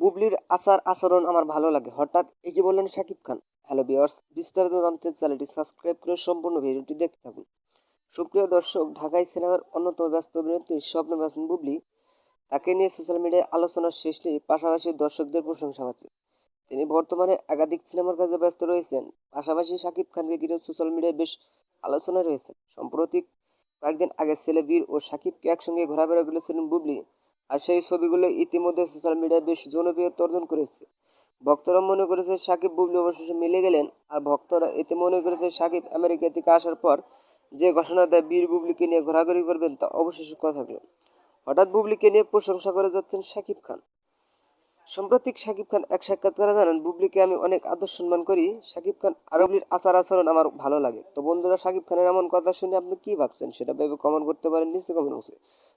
বুবলির আচার আচরণ আমার ভালো লাগে। হঠাৎ একে বললেন শাকিব খান। হ্যালো বিয়ার্স বিস্তারিত জানতে চ্যানেলটি সাবস্ক্রাইব করে সম্পূর্ণ ভিডিওটি দেখতে থাকুন। সুপ্রিয় দর্শক ঢাকায় সিনেমার অন্যতম ব্যস্ত অভিনেত্রী স্বপ্ন ব্যস্ত বুবলি, তাকে নিয়ে সোশ্যাল মিডিয়ায় আলোচনার শেষ নেই, পাশাপাশি দর্শকদের প্রশংসা পাচ্ছে। তিনি বর্তমানে একাধিক সিনেমার কাজে ব্যস্ত রয়েছেন, পাশাপাশি শাকিব খানকে ঘিরে সোশ্যাল মিডিয়ায় বেশ আলোচনায় রয়েছেন। সম্প্রতি কয়েকদিন আগে ছেলে বীর ও শাকিবকে একসঙ্গে ঘোরাফেরা করেছিলেন বুবলি। আর সেই ছবিগুলো ইতিমধ্যে সোশ্যাল মিডিয়ায় বেশ জনপ্রিয়তা অর্জন করেছে। ভক্তরা মনে করেছে সাকিব বুবলি অবশেষে মিলে গেলেন, আর ভক্তরা এতে মনে করেছে সাকিব আমেরিকা থেকে আসার পর যে ঘোষণা দেয় বীর বুবলিকে নিয়ে ঘোরাঘুরি করবেন তা অবশেষে কথা হলো হঠাৎ বুবলিকে নিয়ে প্রশংসা করে যাচ্ছেন সাকিব খান। সাম্প্রতিক সাকিব খান এক সাক্ষাৎকারে জানান, বুবলিকে আমি অনেক আদর সম্মান করি। সাকিব খান আর বুবলির আচার আচরণ আমার ভালো লাগে। তো বন্ধুরা, সাকিব খানের এমন কথা শুনে আপনি কি ভাবছেন? সেটা ভেবে কমেন্ট করতে পারেন নিচে কমেন্ট বক্সে